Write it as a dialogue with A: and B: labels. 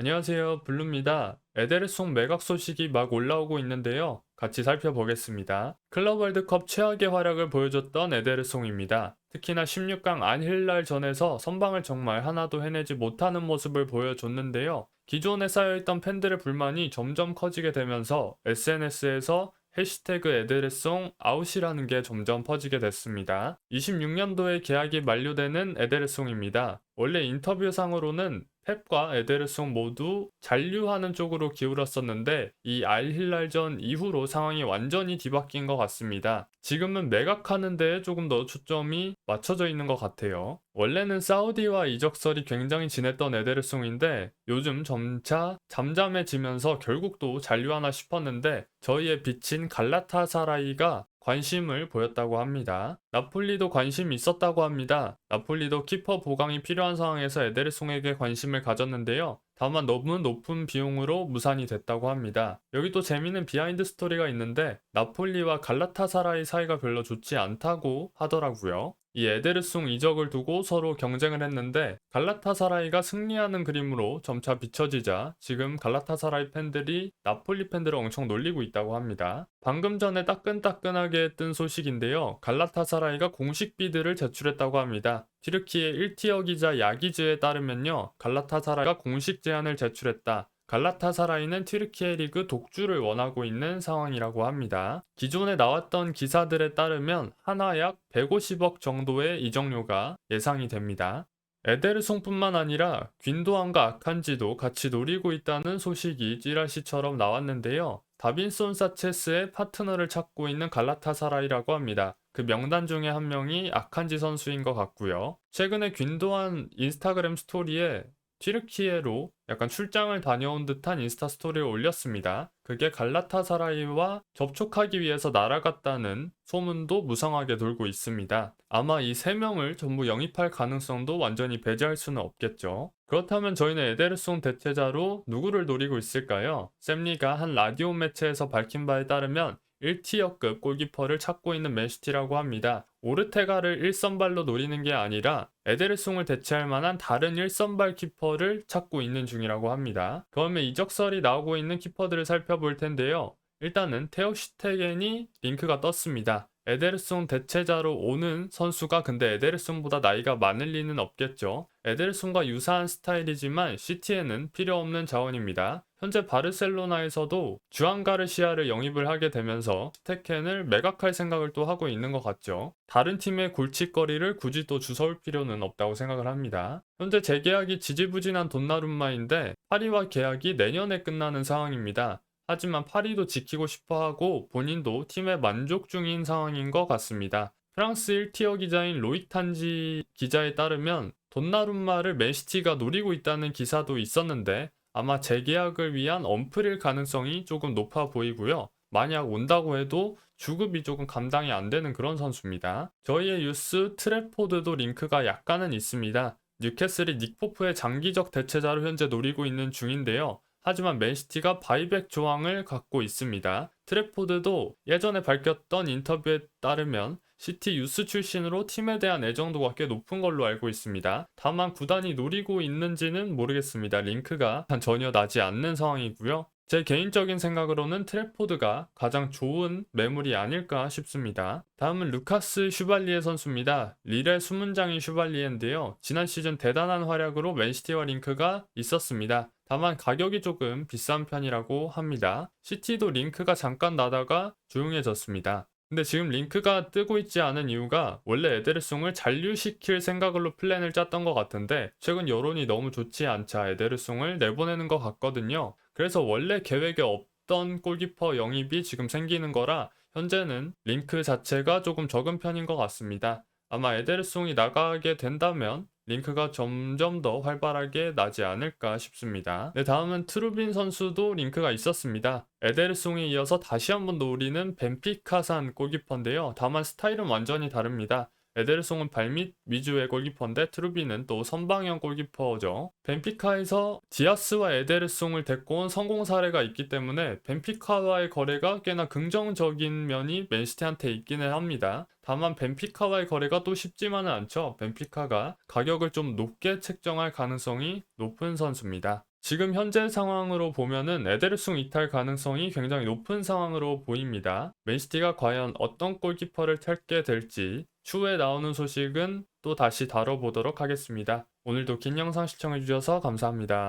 A: 안녕하세요. 블루입니다. 에데르송 매각 소식이 막 올라오고 있는데요. 같이 살펴보겠습니다. 클럽 월드컵 최악의 활약을 보여줬던 에데르송입니다. 특히나 16강 안힐날전에서 선방을 정말 하나도 해내지 못하는 모습을 보여줬는데요. 기존에 쌓여있던 팬들의 불만이 점점 커지게 되면서 SNS에서 해시태그 에데르송 아웃이라는 게 점점 퍼지게 됐습니다. 26년도에 계약이 만료되는 에데르송입니다. 원래 인터뷰상으로는 펩과 에데르송 모두 잔류하는 쪽으로 기울었었는데 이 알힐랄전 이후로 상황이 완전히 뒤바뀐 것 같습니다. 지금은 매각하는 데에 조금 더 초점이 맞춰져 있는 것 같아요. 원래는 사우디와 이적설이 굉장히 진했던 에데르송인데 요즘 점차 잠잠해지면서 결국 또 잔류하나 싶었는데 저희의 빛인 갈라타사라이가 관심을 보였다고 합니다. 나폴리도 관심이 있었다고 합니다. 나폴리도 키퍼 보강이 필요한 상황에서 에데르송에게 관심을 가졌는데요. 다만 너무 높은 비용으로 무산이 됐다고 합니다. 여기 또 재미있는 비하인드 스토리가 있는데 나폴리와 갈라타사라이 사이가 별로 좋지 않다고 하더라고요. 이 에데르송 이적을 두고 서로 경쟁을 했는데 갈라타사라이가 승리하는 그림으로 점차 비춰지자 지금 갈라타사라이 팬들이 나폴리 팬들을 엄청 놀리고 있다고 합니다. 방금 전에 따끈따끈하게 뜬 소식인데요. 갈라타사라이가 공식 비드를 제출했다고 합니다. 튀르키의 1티어 기자 야기즈에 따르면요. 갈라타사라이가 공식 제안을 제출했다. 갈라타사라이는 튀르키예 리그 독주를 원하고 있는 상황이라고 합니다. 기존에 나왔던 기사들에 따르면 하나 약 150억 정도의 이적료가 예상이 됩니다. 에데르송뿐만 아니라 귄도안과 아칸지도 같이 노리고 있다는 소식이 찌라시처럼 나왔는데요. 다빈손 사체스의 파트너를 찾고 있는 갈라타사라이라고 합니다. 그 명단 중에 한 명이 아칸지 선수인 것 같고요. 최근에 균도한 인스타그램 스토리에 튀르키예로 약간 출장을 다녀온 듯한 인스타 스토리를 올렸습니다. 그게 갈라타사라이와 접촉하기 위해서 날아갔다는 소문도 무성하게 돌고 있습니다. 아마 이 세 명을 전부 영입할 가능성도 완전히 배제할 수는 없겠죠. 그렇다면 저희는 에데르송 대체자로 누구를 노리고 있을까요? 샘리가 한 라디오 매체에서 밝힌 바에 따르면 1티어급 골키퍼를 찾고 있는 맨시티라고 합니다. 오르테가를 1선발로 노리는 게 아니라 에데르송을 대체할 만한 다른 1선발 키퍼를 찾고 있는 중이라고 합니다. 그러면 이적설이 나오고 있는 키퍼들을 살펴볼 텐데요. 일단은 테오 슈테겐이 링크가 떴습니다. 에데르송 대체자로 오는 선수가 근데 에데르송보다 나이가 많을 리는 없겠죠. 에데르송과 유사한 스타일이지만 시티에는 필요 없는 자원입니다. 현재 바르셀로나에서도 주안 가르시아를 영입을 하게 되면서 스테켄을 매각할 생각을 또 하고 있는 것 같죠. 다른 팀의 골칫거리를 굳이 또 주워올 필요는 없다고 생각을 합니다. 현재 재계약이 지지부진한 돈나룸마인데 파리와 계약이 내년에 끝나는 상황입니다. 하지만 파리도 지키고 싶어 하고 본인도 팀에 만족 중인 상황인 것 같습니다. 프랑스 1티어 기자인 로이탄지 기자에 따르면 돈나룸마를 맨시티가 노리고 있다는 기사도 있었는데 아마 재계약을 위한 언플일 가능성이 조금 높아 보이고요. 만약 온다고 해도 주급이 조금 감당이 안 되는 그런 선수입니다. 저희의 뉴스 트래포드도 링크가 약간은 있습니다. 뉴캐슬이 닉포프의 장기적 대체자로 현재 노리고 있는 중인데요. 하지만 맨시티가 바이백 조항을 갖고 있습니다. 트래포드도 예전에 밝혔던 인터뷰에 따르면 시티 유스 출신으로 팀에 대한 애정도가 꽤 높은 걸로 알고 있습니다. 다만 구단이 노리고 있는지는 모르겠습니다. 링크가 전혀 나지 않는 상황이고요. 제 개인적인 생각으로는 트래포드가 가장 좋은 매물이 아닐까 싶습니다. 다음은 루카스 슈발리에 선수입니다. 릴의 수문장인 슈발리에인데요. 지난 시즌 대단한 활약으로 맨시티와 링크가 있었습니다. 다만 가격이 조금 비싼 편이라고 합니다. 시티도 링크가 잠깐 나다가 조용해졌습니다. 근데 지금 링크가 뜨고 있지 않은 이유가 원래 에데르송을 잔류시킬 생각으로 플랜을 짰던 것 같은데 최근 여론이 너무 좋지 않자 에데르송을 내보내는 것 같거든요. 그래서 원래 계획에 없던 골키퍼 영입이 지금 생기는 거라 현재는 링크 자체가 조금 적은 편인 것 같습니다. 아마 에데르송이 나가게 된다면 링크가 점점 더 활발하게 나지 않을까 싶습니다. 네, 다음은 트루빈 선수도 링크가 있었습니다. 에데르송에 이어서 다시 한번 노리는 벤피카 산 골키퍼인데요. 다만 스타일은 완전히 다릅니다. 에데르송은 발밑 위주의 골키퍼인데 트루비는 또 선방형 골키퍼죠. 벤피카에서 디아스와 에데르송을 데리고 온 성공 사례가 있기 때문에 벤피카와의 거래가 꽤나 긍정적인 면이 맨시티한테 있기는 합니다. 다만 벤피카와의 거래가 또 쉽지만은 않죠. 벤피카가 가격을 좀 높게 책정할 가능성이 높은 선수입니다. 지금 현재 상황으로 보면은 에데르송 이탈 가능성이 굉장히 높은 상황으로 보입니다. 맨시티가 과연 어떤 골키퍼를 택게 될지 추후에 나오는 소식은 또 다시 다뤄보도록 하겠습니다. 오늘도 긴 영상 시청해주셔서 감사합니다.